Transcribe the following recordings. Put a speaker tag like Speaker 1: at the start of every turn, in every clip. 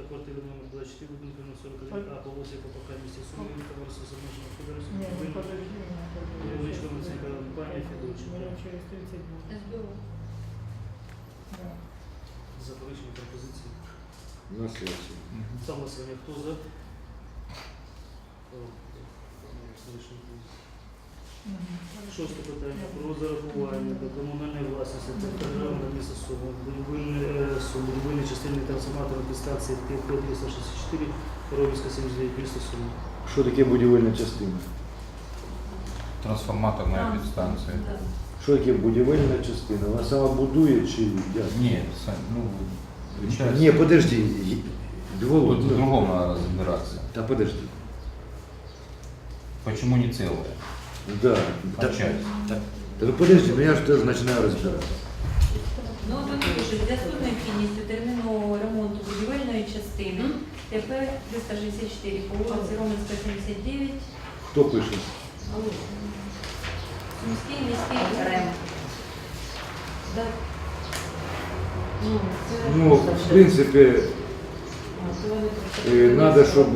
Speaker 1: та квартира номер 24, будинку номер 41, а по вулиці ППК місті Суми, товариство замежного
Speaker 2: Ні, ну
Speaker 1: господарства.
Speaker 2: подожди, ну,
Speaker 1: компанії Федорченка.
Speaker 2: Через 30 днів.
Speaker 3: СБУ.
Speaker 1: Заперечення пропозиції.
Speaker 4: На сесію.
Speaker 1: Согласование. Хто за? Рішення. Шосте питання про зарахування до комунальної власності та державного міста Суми. Будівельні е, Суми, будівельні частини трансформаторної підстанції ТП-364, Ровівська 79, місто Суми.
Speaker 4: Що таке будівельна частина?
Speaker 5: Трансформаторная
Speaker 3: А,
Speaker 5: підстанція.
Speaker 3: да.
Speaker 4: Що таке будівельна частина? Вона сама будує чи як?
Speaker 5: Ні, це, ну, часть.
Speaker 4: Ні, подожди.
Speaker 5: Тут
Speaker 4: Дволот.
Speaker 5: в другом надо разбираться.
Speaker 4: Та подожди.
Speaker 5: Почему не целая?
Speaker 4: Да. Так,
Speaker 5: часть?
Speaker 4: так, подожди, ну я ж теж починаю розбиратися.
Speaker 3: Ну, вони пишуть, в зв'язку з необхідністю термінового ремонту будівельної частини ТП 364 по вулиці Романська, 79,
Speaker 4: Хто пише?
Speaker 3: Сумський міський РЕМ. Да.
Speaker 2: Ну, це
Speaker 4: Ну, в принципі, е, треба, щоб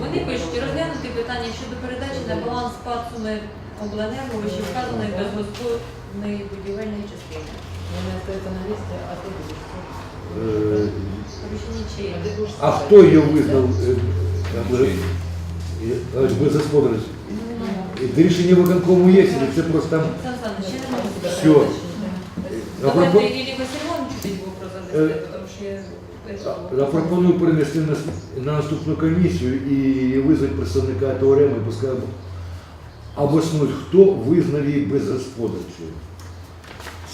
Speaker 3: Вони пишуть, розглянути питання щодо передачі на баланс ПАЦУМи обленерго вище вказаної безгосподарної будівельної частини.
Speaker 2: Вони остаються на місці, а ти
Speaker 4: е, а хто її визнав? е, е, е, безгосподарність? Е, Рішення виконкому є, це просто там
Speaker 3: Ірі Васильовичу тоді про
Speaker 4: Е,
Speaker 3: задати, тому що я...
Speaker 4: Я пропоную перенести на, на наступну комісію і визвати представника ТОРМ і пускай обоснують, хто визнав її безгосподарчою.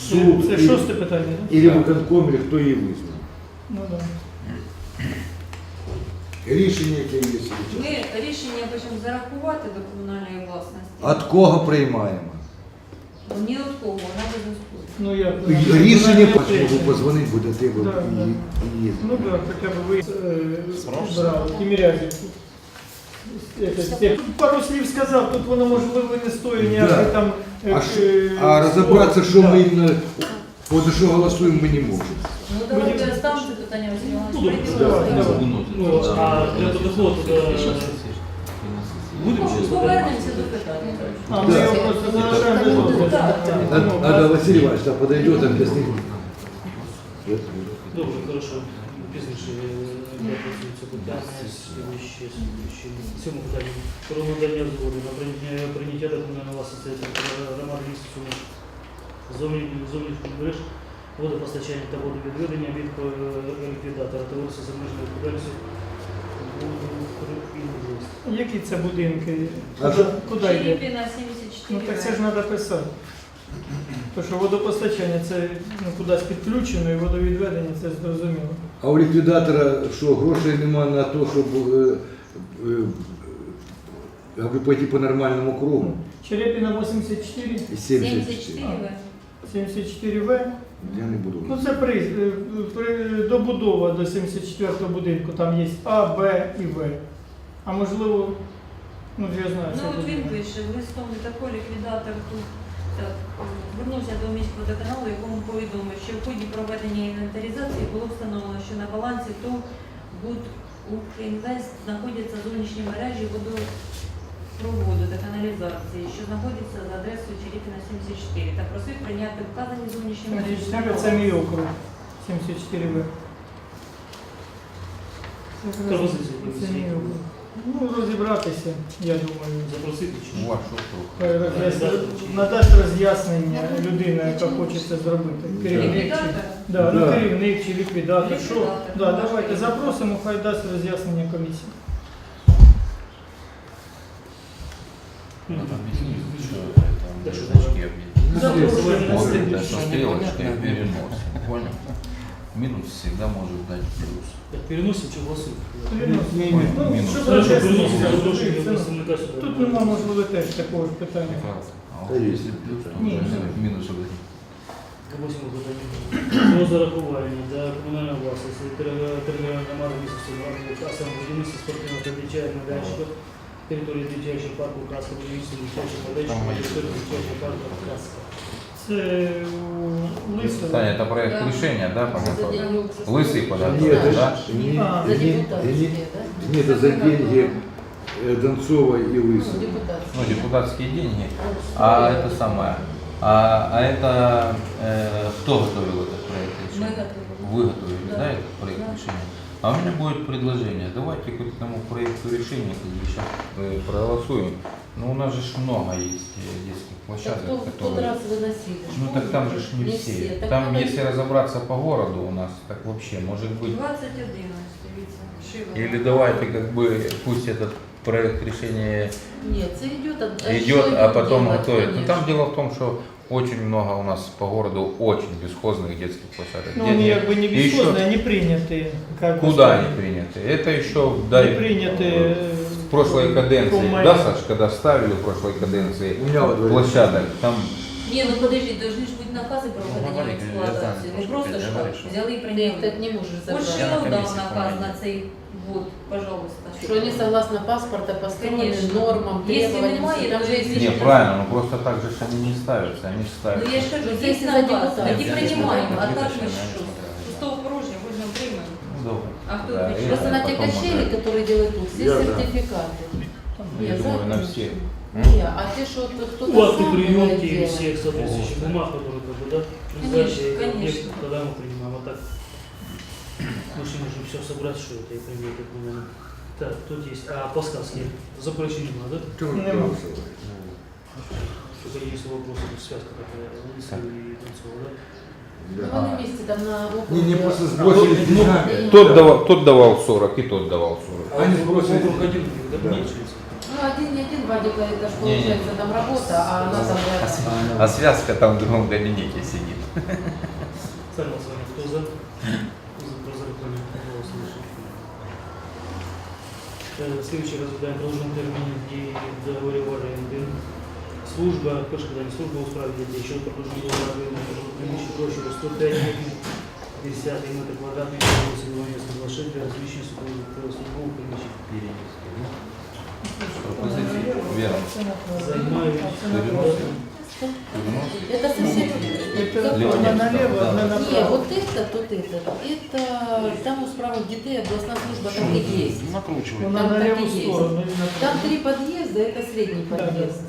Speaker 4: Суд
Speaker 2: Це
Speaker 4: і-
Speaker 2: шосте питання, так?
Speaker 4: і виконком, і хто її визнав.
Speaker 2: Ну так.
Speaker 4: Рішення, яке є.
Speaker 3: Ми рішення хочемо зарахувати до комунальної власності.
Speaker 4: От кого приймаємо?
Speaker 3: Ну, Ні від кого, вона без зв'язку.
Speaker 2: Ну як?
Speaker 4: Рішення
Speaker 2: Вона-
Speaker 4: можу позвонити буде тебе
Speaker 2: Да, да.
Speaker 4: і, і,
Speaker 2: Ну да, хотя бы вы э,
Speaker 5: Спрошу.
Speaker 2: брали, Тимирязев. Это, те- Тут пару слів сказав, тут воно можливо не стоїть ніяких
Speaker 4: Да.
Speaker 2: там. е,
Speaker 4: А, що-
Speaker 2: е,
Speaker 4: а розібратися, що
Speaker 2: да.
Speaker 4: ми іменно по що голосуємо, ми не можемо.
Speaker 3: Ну давайте оставимо це питання Василь
Speaker 1: Ну,
Speaker 3: Іванович.
Speaker 1: да,
Speaker 3: Прийдемо.
Speaker 1: да. Ну, а для протоколу туди будемо
Speaker 3: Ну,
Speaker 1: щось
Speaker 3: Повернемося до питання.
Speaker 2: А, ми
Speaker 4: Да.
Speaker 2: його просто залишаємо без
Speaker 3: Ну,
Speaker 2: розгляду.
Speaker 3: так, так.
Speaker 4: Надо, надо Василь Иванович там подойдет, объяснит.
Speaker 1: Добре, хорошо. Пізніше е, дякую це питання. Ще, Сьоме питання. Про надання згоди на прийняття, до комунальної власності громади міста Суми. Зовні- Зовнішніх мереж, водопостачання та водовідведення від е, ліквідатора товариства з обмеженою відповідальністю.
Speaker 2: Які це будинки?
Speaker 4: А
Speaker 2: Куди,
Speaker 4: що?
Speaker 2: куди йде?
Speaker 3: Філіппіна 74.
Speaker 2: Ну так це ж треба писати. Тому що водопостачання це ну, кудись підключено і водовідведення це зрозуміло.
Speaker 4: А у ліквідатора що, грошей нема на те, щоб е, е, аби пойти по нормальному кругу?
Speaker 2: Черепіна 84,
Speaker 4: І
Speaker 3: 74
Speaker 4: 74.
Speaker 3: В.
Speaker 2: 74В.
Speaker 4: Я не буду.
Speaker 2: Ну це при, е, при добудова до 74-го будинку, там є А, Б і В. А можливо, ну я знаю,
Speaker 3: Ну от він пише, листом такий ліквідатор тут так, звернувся до міського водоканалу, якому повідомив, що в ході проведення інвентаризації було встановлено, що на балансі ТОВ Буд Укрінвест знаходяться зовнішні мережі водопроводу та каналізації, що знаходяться за адресою Черепіна 74, та просив прийняти вказані зовнішні мережі.
Speaker 2: 74 це мій округ. 74В. Це мій округ. Ну, розібратися, я думаю.
Speaker 1: Запросити чи ні?
Speaker 5: Ваш округ.
Speaker 2: Хай роз'яс- Надасть роз'яснення людина, яка хоче це зробити. Керівник чи,
Speaker 3: Ліквідатор?
Speaker 2: да, ну,
Speaker 4: Да.
Speaker 2: керівник чи ліквідатор. Що?
Speaker 3: Ліквідатор.
Speaker 2: Да, давайте запросимо, хай дасть роз'яснення комісії.
Speaker 5: Надо объяснить, что это значки объединить.
Speaker 2: Запрошуємо.
Speaker 5: Вот это со стрелочкой переносим. Понял? Минус всегда может дать плюс.
Speaker 1: Так, переносимо чи голосуємо?
Speaker 2: Переносимо. Ну,
Speaker 5: Мінус.
Speaker 2: щоб
Speaker 1: Хорошо, переносимо
Speaker 2: роз'яснення.
Speaker 1: запрошення
Speaker 2: Це-
Speaker 1: представника сюди.
Speaker 2: Тут нема, можливо, теж такого ж питання.
Speaker 5: А вот если плюс, то
Speaker 2: Не,
Speaker 5: уже
Speaker 2: не.
Speaker 5: минус уже.
Speaker 1: Восьме питання. Про зарахування для комунальної власності територіальної громади міста Сумради, касом будівництва спортивного та дитячого майданчика, території дитячого парку Каска, будівництва дитячого майданчика, території дитячого парку Каска.
Speaker 2: Це Це у Лисого.
Speaker 5: Таня, это проект
Speaker 6: Да.
Speaker 5: решения, да,
Speaker 6: За
Speaker 5: по
Speaker 6: деньги общества.
Speaker 5: Лысый подал,
Speaker 4: Нет, это
Speaker 5: да?
Speaker 4: ж не,
Speaker 2: А.
Speaker 6: За
Speaker 4: не-
Speaker 6: депутатские,
Speaker 4: не-
Speaker 6: да?
Speaker 4: нет, это за деньги э, Донцова и
Speaker 6: Ну,
Speaker 4: Лысого.
Speaker 6: депутатские.
Speaker 5: Ну, депутатские деньги. А это самое. А, а это э, кто готовил этот проект решения?
Speaker 3: готові.
Speaker 5: Вы готовили, да,
Speaker 3: Да.
Speaker 5: этот проект
Speaker 3: Да.
Speaker 5: решения? А у меня будет предложение. Давайте к этому проекту решения сейчас проголосуем. Ну, у нас же ж много есть э, детских
Speaker 6: Так
Speaker 5: площадок,
Speaker 6: кто
Speaker 5: которые...
Speaker 6: раз выносили?
Speaker 5: Ну так там же ж не,
Speaker 6: Не
Speaker 5: все.
Speaker 6: все. Так
Speaker 5: Там,
Speaker 6: надо-
Speaker 5: если разобраться по городу у нас, так вообще может быть.
Speaker 3: 21, дивіться, Шива.
Speaker 5: Или давайте как бы пусть этот проект решения
Speaker 6: Нет, это идет, а
Speaker 5: идет, а потом
Speaker 6: делать,
Speaker 5: готовит. Ну
Speaker 6: конечно.
Speaker 5: там дело в том, что очень много у нас по городу очень бесхозных детских площадок.
Speaker 2: Ну, они как бы не
Speaker 5: и еще
Speaker 2: бесхозные, они приняты. Как
Speaker 5: Куда они приняты? Это еще
Speaker 2: Не
Speaker 5: дай
Speaker 2: приняты э,
Speaker 5: в прошлой каденции,
Speaker 2: по
Speaker 5: да,
Speaker 2: моим-
Speaker 5: Саш, когда ставили в прошлой каденции
Speaker 4: У меня во дворе.
Speaker 5: площадок, там
Speaker 3: Ні, ну подожди, должны ж бути накази про введення в
Speaker 5: говори,
Speaker 3: експлуатацію. Не
Speaker 5: я
Speaker 3: просто
Speaker 5: знаю,
Speaker 3: ж
Speaker 5: я
Speaker 3: так,
Speaker 5: знаю,
Speaker 3: взяли і
Speaker 6: Ты их
Speaker 3: прийняли.
Speaker 6: так не можешь
Speaker 3: Ось
Speaker 6: забрать.
Speaker 3: ще
Speaker 5: Я на
Speaker 3: дав
Speaker 5: комісії
Speaker 3: наказ
Speaker 5: помню.
Speaker 3: на цей год, пожалуйста.
Speaker 6: Что они согласно паспорта построены
Speaker 3: Конечно.
Speaker 6: нормам,
Speaker 3: Если
Speaker 6: требованиям.
Speaker 3: немає,
Speaker 6: Там
Speaker 3: то
Speaker 6: же есть
Speaker 3: есть
Speaker 5: не,
Speaker 6: личность.
Speaker 5: правильно, но просто так же ж они не ставятся, они же
Speaker 3: Ну
Speaker 5: ставятся.
Speaker 3: я ж кажу,
Speaker 6: Ну,
Speaker 3: є
Speaker 6: це за
Speaker 3: наказ,
Speaker 6: депутатів.
Speaker 3: тоді
Speaker 5: Я не
Speaker 3: приймаємо, а
Speaker 5: знаю,
Speaker 3: так ми
Speaker 5: я не
Speaker 3: що?
Speaker 5: смотрел.
Speaker 3: А хто
Speaker 5: Да,
Speaker 3: отвечает?
Speaker 5: и
Speaker 6: Просто на те
Speaker 5: потом
Speaker 6: качели,
Speaker 5: уже-
Speaker 6: которые делают тут, все
Speaker 4: Я за.
Speaker 6: сертификаты.
Speaker 5: Я думаю, на все.
Speaker 6: Не, а те, что кто-то
Speaker 1: У акты
Speaker 6: сам
Speaker 1: приемки
Speaker 6: делает.
Speaker 1: всех соответствующих
Speaker 5: Ого.
Speaker 1: бумаг, которые как бы, да, при сдаче
Speaker 3: Конечно,
Speaker 1: объекта,
Speaker 3: конечно.
Speaker 1: тогда мы принимаем. А так мы же можем все собрать, что это и принять как момент. Так, тут есть. А по сказке запрещено, да? Только есть вопросы, связка такая, Лысый и Донцова, да?
Speaker 6: Ну, там на округе.
Speaker 4: Не, не просто сбросили
Speaker 6: Ну,
Speaker 4: деньгами.
Speaker 5: Тот давал, тот давал 40, и тот давал 40.
Speaker 4: Они сбросили
Speaker 1: Округ один, да.
Speaker 6: Ну, один не один, Вадик, это ж
Speaker 5: Не-не.
Speaker 6: получается там работа, а она там рядом.
Speaker 5: А связка там в другом кабинете сидит.
Speaker 1: Голосование. Кто за? Кто за? Голос слышит. Э, Следующий разглядаем продолжение термина в договоре в аренде Служба, пишет, когда не служба у справе детей, еще продолжение договора в аренде, приміщення площадь 105 метрів, 50 метр квадратний, улиці Іванівська, 26 для розміщення службового приміщення.
Speaker 5: Пропозиції. Вера.
Speaker 1: Займають
Speaker 6: Это совсем...
Speaker 2: Это
Speaker 5: Лево
Speaker 2: одна
Speaker 5: нет,
Speaker 2: налево,
Speaker 5: да.
Speaker 2: одна
Speaker 6: Не,
Speaker 2: направо.
Speaker 6: вот это, тут это, это там у справок детей областная служба так и есть.
Speaker 2: Вона
Speaker 6: Там
Speaker 2: на
Speaker 6: так
Speaker 2: леву
Speaker 6: и есть.
Speaker 2: сторону. і
Speaker 6: Там
Speaker 2: направо.
Speaker 6: три подъезда, это средний
Speaker 2: Да, да.
Speaker 6: подъезд.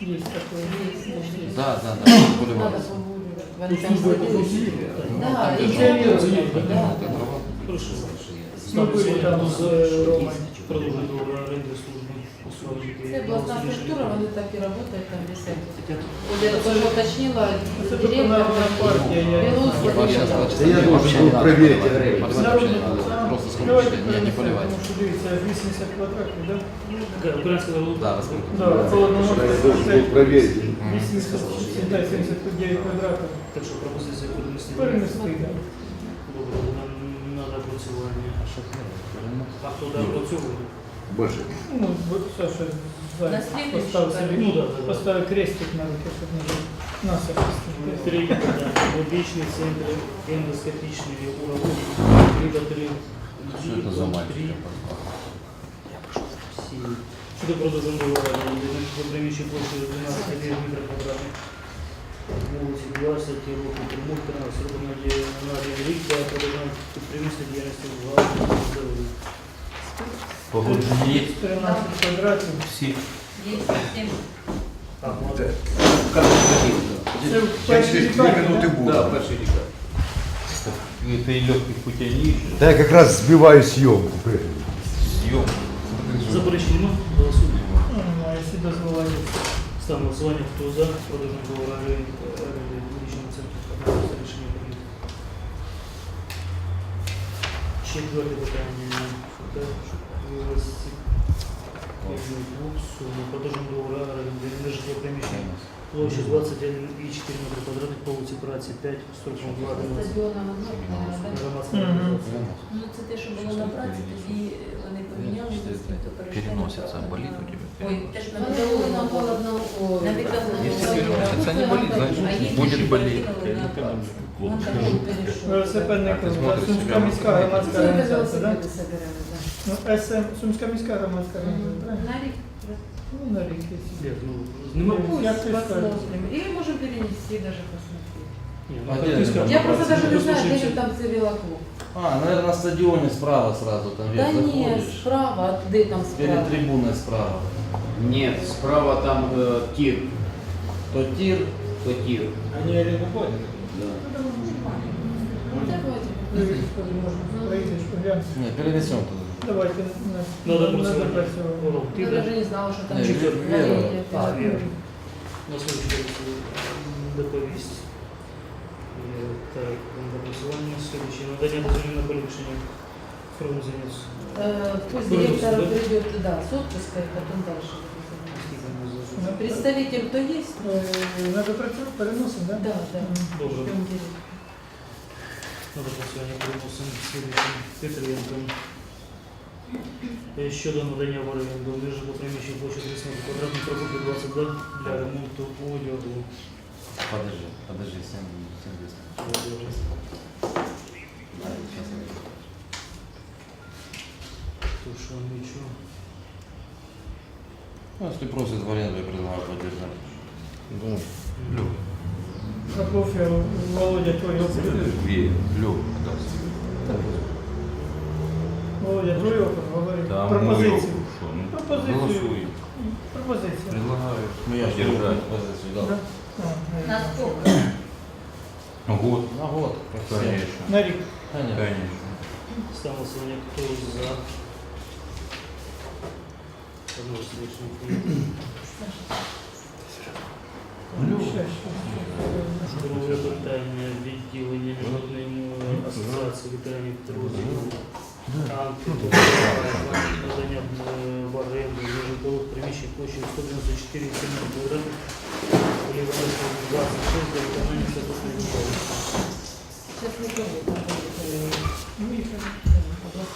Speaker 2: Есть такое.
Speaker 6: Есть, есть.
Speaker 5: Да, да, да.
Speaker 6: Надо погуглить. Ваня там. Да, и
Speaker 2: Изолировано.
Speaker 6: да.
Speaker 1: Хорошо.
Speaker 2: Ми були там з е, Ромою.
Speaker 1: Продовжуємо служби.
Speaker 6: Це областная структура, вони так і працюють, там. Вот я тоже уточнила, директор
Speaker 2: партія. я-
Speaker 4: должен был проверить.
Speaker 2: Народна
Speaker 7: Просто
Speaker 2: партія. Давайте
Speaker 7: сколько не
Speaker 2: перенесемо,
Speaker 7: поливать.
Speaker 2: тому що дивіться, 80 квадратів, да?
Speaker 1: Така Українська народна
Speaker 7: Да,
Speaker 2: Да, по одному
Speaker 4: Я должен был проверить.
Speaker 2: 89 квадратів.
Speaker 1: Так що пропозиція перенести.
Speaker 2: Перенести, да.
Speaker 1: Добре, нам надо опрацювання. А хто дав опрацьовування?
Speaker 4: Больше.
Speaker 2: Ну, вот Саша
Speaker 3: На
Speaker 2: сзади
Speaker 3: слідуючий
Speaker 2: поставив
Speaker 3: перед.
Speaker 2: собі,
Speaker 1: Ну, да, да, да.
Speaker 2: поставив крестик на руки, щоб не було. На, Саша, стій.
Speaker 1: Три, да, медичний центр, ендоскопічний уровень, либо три.
Speaker 5: Что это за
Speaker 1: Три,
Speaker 5: мальчик?
Speaker 1: Щодо продажу договору, по приміщенню площею 12 метрів квадратних. Вулиці 20 років тому 13 років на на рік для продовження підприємства діяльності в галузі здоров'я.
Speaker 5: Погоджені є
Speaker 2: 13 квадратів.
Speaker 5: всі.
Speaker 3: Є сім.
Speaker 1: А, ладно.
Speaker 2: Це в першій лікарні, да?
Speaker 7: Да, перший рік.
Speaker 5: Это и легких путей не ищешь.
Speaker 4: Да я как раз сбиваю съемку.
Speaker 5: Съем.
Speaker 1: Заперечень нема? Голосуємо.
Speaker 2: Ну, Немає, якщо дозволення.
Speaker 1: Ставимо голосування, хто за продажу договору оренди оренди медичного центру. Одноголосне рішення прийнято. Четверте питання. Сума продажу договору оренди нежитлового Площа 21,4 метри квадратних по вулиці Праці 5, 42, 11.
Speaker 6: Стадіона, ну,
Speaker 3: Ну це те, що було на праці, тоді вони поміняли, то право.
Speaker 5: болит у тебя.
Speaker 3: Ой, те ж на
Speaker 6: Ну, на.
Speaker 5: Если не болит, значит будет болеть. смотриш
Speaker 2: Сумська міська громадська організація. Ну, СМ, Сумська міська громадська організація, правильно?
Speaker 6: На рік.
Speaker 2: Ну, на рік якщо.
Speaker 1: Як, ну, нема
Speaker 2: Ну,
Speaker 6: Пусть
Speaker 2: як ты
Speaker 6: посмотрим. Или можем перенести даже посмотреть.
Speaker 1: Ні, ну,
Speaker 7: А
Speaker 1: так
Speaker 7: де
Speaker 1: ти
Speaker 7: нема?
Speaker 1: скажи,
Speaker 6: Я просто даже не знаю,
Speaker 1: послушаемся.
Speaker 6: где там це велоклуб.
Speaker 7: А, наверное, на стадионе справа сразу, там
Speaker 6: Да
Speaker 7: вверх
Speaker 6: нет,
Speaker 7: заходишь.
Speaker 6: справа, а где там
Speaker 7: Перед
Speaker 6: справа?
Speaker 7: трибуной справа.
Speaker 8: Нет, справа там э, тир,
Speaker 7: То тир,
Speaker 8: то тир.
Speaker 9: Они аренду платят.
Speaker 8: Да.
Speaker 6: Ну, давайте.
Speaker 2: Ну, Господи, можна проїдеш, поглянеш.
Speaker 7: не, перенесем туда.
Speaker 2: Давайте на,
Speaker 1: Ну,
Speaker 2: на, на
Speaker 1: допрацювання.
Speaker 2: допрацьовування.
Speaker 1: Урок, ти,
Speaker 6: Я
Speaker 1: да?
Speaker 6: даже не знала, что там
Speaker 7: Не,
Speaker 6: есть
Speaker 7: Вера.
Speaker 6: наличие.
Speaker 1: А, Вера. На случай доповість. Е, Так, голосування следующее. Надання дозволів на поліпшення форму заняття.
Speaker 6: Э, Пусть
Speaker 1: Будет,
Speaker 6: директор
Speaker 1: да?
Speaker 6: придет, да, с отпуска, и потом дальше. Представитель кто есть?
Speaker 2: Е, На допрацьовування переносимо, так?
Speaker 6: Да, да.
Speaker 1: Добре.
Speaker 6: Ждем директора.
Speaker 1: На допрацювання переносимо слідуючим Петренком. Е, Щодо надання в оренду приміщень площі 30 квадратних пробуки 22 для ремонту одягу.
Speaker 7: Подожди, подожди, 7, 7
Speaker 1: То що, нічого.
Speaker 7: Ну, если просит в аренду, я предлагаю поддержать.
Speaker 5: Ну, Лёв,
Speaker 2: Попов, е, Володя, твій опит.
Speaker 5: две, Лёв, да.
Speaker 2: Володя, твій опит, говори.
Speaker 5: Да, мой
Speaker 2: Пропозицію.
Speaker 5: опыт, что, ну,
Speaker 2: Пропозицию.
Speaker 5: голосуй.
Speaker 2: Пропозиція.
Speaker 5: Предлагаю
Speaker 7: Ну, я же
Speaker 5: поддержать.
Speaker 7: позицию
Speaker 2: Да?
Speaker 3: На
Speaker 2: е,
Speaker 3: сколько?
Speaker 5: Год,
Speaker 7: На год,
Speaker 5: конечно.
Speaker 2: На рік.
Speaker 7: Конечно.
Speaker 5: Конечно.
Speaker 1: Ставимо голосування, хто за. Одного слідчого прийняти.
Speaker 2: Ну, ще, ще, ще.
Speaker 1: Друге питання відділення Міжнародної асоціації ветеранів підрозділу надання в оренду житлових приміщень площею 194 квадратних Ліванського 26 для виконання статусної умови.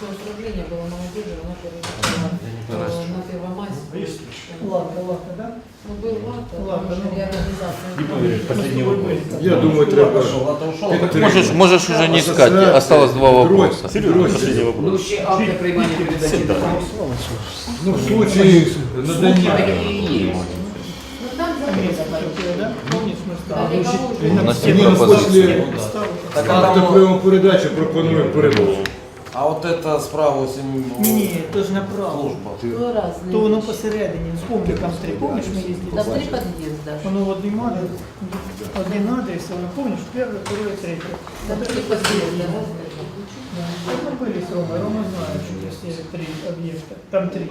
Speaker 6: Сейчас никого там будет.
Speaker 2: Міша.
Speaker 6: Областное управление было молодежи, она перевела э, на Первомайскую.
Speaker 2: Ладно, ладно, да?
Speaker 6: Ну, был ВАТ, а
Speaker 2: Ладно,
Speaker 6: там уже
Speaker 2: ну.
Speaker 6: реорганизация.
Speaker 2: Последний вопрос.
Speaker 4: Я думаю, треба.
Speaker 7: Пошел, а то ушел.
Speaker 5: Можешь, можешь уже не искать,
Speaker 4: Ассоциация,
Speaker 5: осталось два вопроса.
Speaker 4: дрозд-
Speaker 8: Ну, ще акти приймання передачі.
Speaker 4: Ну, в случае надання.
Speaker 6: Ну, там
Speaker 2: Место
Speaker 6: забыли.
Speaker 2: такое, да? Помнишь, мы
Speaker 6: Да,
Speaker 2: ставили?
Speaker 6: никого уже
Speaker 5: У
Speaker 6: нет.
Speaker 5: нас
Speaker 4: Ні,
Speaker 5: є
Speaker 4: ну,
Speaker 5: пропозиція.
Speaker 4: після
Speaker 2: Ставили.
Speaker 7: Так,
Speaker 4: акта
Speaker 7: а,
Speaker 4: прийому передачі пропоную передачу.
Speaker 7: а вот это справа 7
Speaker 2: Ні, то ж направо.
Speaker 7: служба.
Speaker 6: Ну, разные.
Speaker 2: То воно
Speaker 6: вещи.
Speaker 2: посередині. Вспомни, там три, помниш, ми їздили?
Speaker 6: Там три подъезда.
Speaker 2: Воно в один адрес, один адрес, воно помниш, перше, друге, третє.
Speaker 6: Там
Speaker 2: Вот
Speaker 6: три
Speaker 2: это
Speaker 6: подъезда.
Speaker 2: посередине.
Speaker 6: разные.
Speaker 2: Да. Это были с Ромой. Рома знает, что есть три объекта. Там три.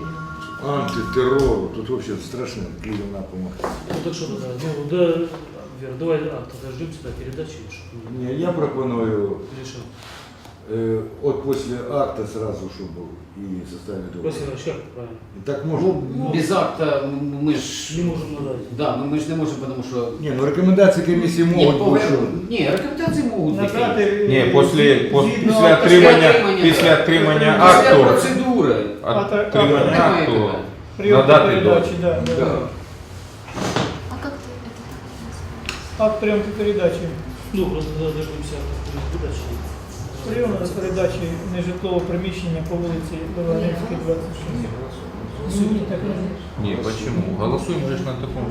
Speaker 4: Антитеррор, тут вообще страшно, Київ напрямок.
Speaker 1: Ну так що тоді? Ну, да, Вера, давай, а, тоді ждемо сюди передачі. щоб
Speaker 4: Ні, я пропоную
Speaker 1: Рішив.
Speaker 4: э, от после акта сразу, чтобы и составили договор.
Speaker 1: Василь Іванович, як правильно?
Speaker 4: Так можно?
Speaker 8: Ну, без акта ми ж
Speaker 1: Не можемо надати.
Speaker 8: Да, ну ми ж не можемо, тому що
Speaker 4: Не, ну рекомендации комиссии
Speaker 8: ні,
Speaker 4: могут быть.
Speaker 8: повер...
Speaker 4: что-
Speaker 8: ні, рекомендації можуть бути.
Speaker 2: Надати,
Speaker 5: Ні,
Speaker 2: е,
Speaker 5: після, пос-
Speaker 2: згідно
Speaker 5: після
Speaker 2: акта-
Speaker 5: отримання,
Speaker 8: отримання,
Speaker 5: після
Speaker 8: так.
Speaker 5: отримання
Speaker 2: Після
Speaker 8: Після
Speaker 5: акту,
Speaker 8: процедури.
Speaker 5: отримання
Speaker 8: Немає
Speaker 5: акту,
Speaker 8: питань.
Speaker 2: прийом
Speaker 5: надати
Speaker 2: передачі, да, да.
Speaker 8: Да.
Speaker 2: Акт прийому передачі.
Speaker 1: Добре, дождемося передачі.
Speaker 2: Прийом передачі нежитлового приміщення по вулиці Ливанівській, 26. Ні, так не
Speaker 5: Не, почему? Голосуємо же ж на таком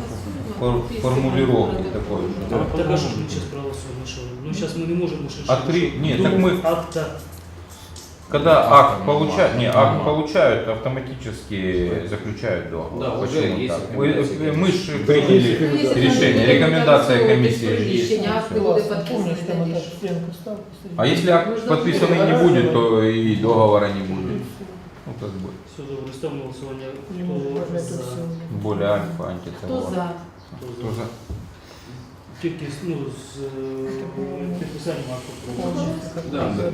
Speaker 5: фор- формулировке такой же.
Speaker 1: Так, так а що ж ми зараз проголосуємо? Що? Ну зараз ми не можемо ще
Speaker 5: А три- ні, так ми-
Speaker 1: акта.
Speaker 5: Когда акт получают, не, акт получают, автоматически заключают договор.
Speaker 8: Да, уже
Speaker 5: Почему
Speaker 8: есть
Speaker 5: так? Мы,
Speaker 8: рекомендации
Speaker 5: мы же приняли
Speaker 6: Ну, если там
Speaker 5: решение,
Speaker 6: будет
Speaker 5: рекомендация
Speaker 6: концовка
Speaker 5: комиссии же есть.
Speaker 6: приміщення, акти буде
Speaker 2: Помнишь,
Speaker 6: підписані,
Speaker 2: там
Speaker 6: тоді
Speaker 2: это
Speaker 6: ж.
Speaker 2: стенку став посередині.
Speaker 5: А если акт подписанный не будет, то и договора не будет. Ну, как бы,
Speaker 1: Все добре, ставимо голосування.
Speaker 2: Не можу
Speaker 1: Хто
Speaker 2: вважати
Speaker 1: за?
Speaker 2: все.
Speaker 5: более альфа,
Speaker 6: Хто
Speaker 5: антитеррор.
Speaker 6: за?
Speaker 1: Хто
Speaker 5: Кто
Speaker 1: за?
Speaker 5: за?
Speaker 1: Тільки ну, з е, підписанням акту про
Speaker 8: Да.